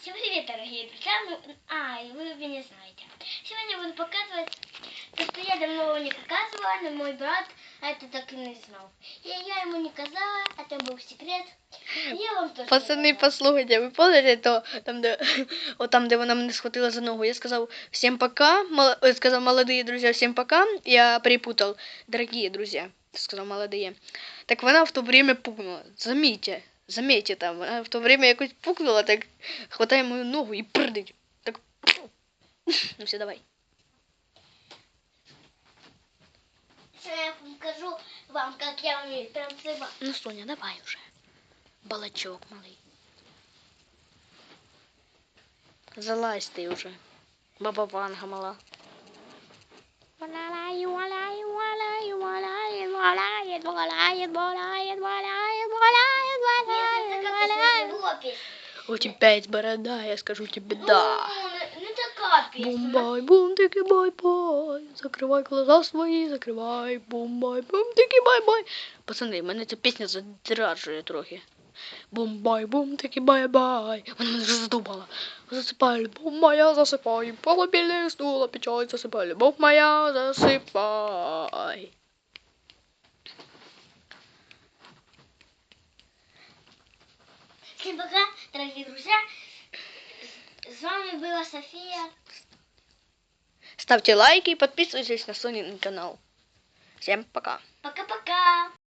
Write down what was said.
Всем привет, дорогие друзья! Ну, а, и вы меня знаете. Сегодня буду показывать то, что я давно его не показывала, но мой брат это так и не знал. И я ему не казала, это был секрет. И я вам тоже Пацани, не казала. послухайте, ви пам'ятаєте, то там, де, от там, де вона мене схватила за ногу, я сказав всім пока, мал, э, сказав молодые друзья, всем пока, я перепутал, дорогие друзья, сказав молодые. Так вона в то время пукнула, замітьте, замітьте там, вона в то время якось пукнула, так хватає мою ногу і прдить. Так, ну все, давай. Сейчас я покажу вам, как я умею танцевать. Ну, Соня, давай уже. Балачок малий. Залазь ти уже. Баба Ванга мала. Валає, валає, валає, валає, валає, валає, така. У тебя есть борода, я скажу тебе да. Ну, не, не така пісня. Бумбай, бум, тики, бай, бай. Закривай глаза свої, закривай, бумбай, бум, тики, бай, бай. у меня ця пісня задраджує трохи. Бумбай, бум, тики, бай, бай. Вона мене вже задумала. Засипали, бум моя, засипай. Полубільних стула, печаль засыпали. Бум моя, засыпай. Всем пока, дорогие друзья. С- вами была София. Ставьте лайки и подписывайтесь на Сонин канал. Всем пока. Пока-пока.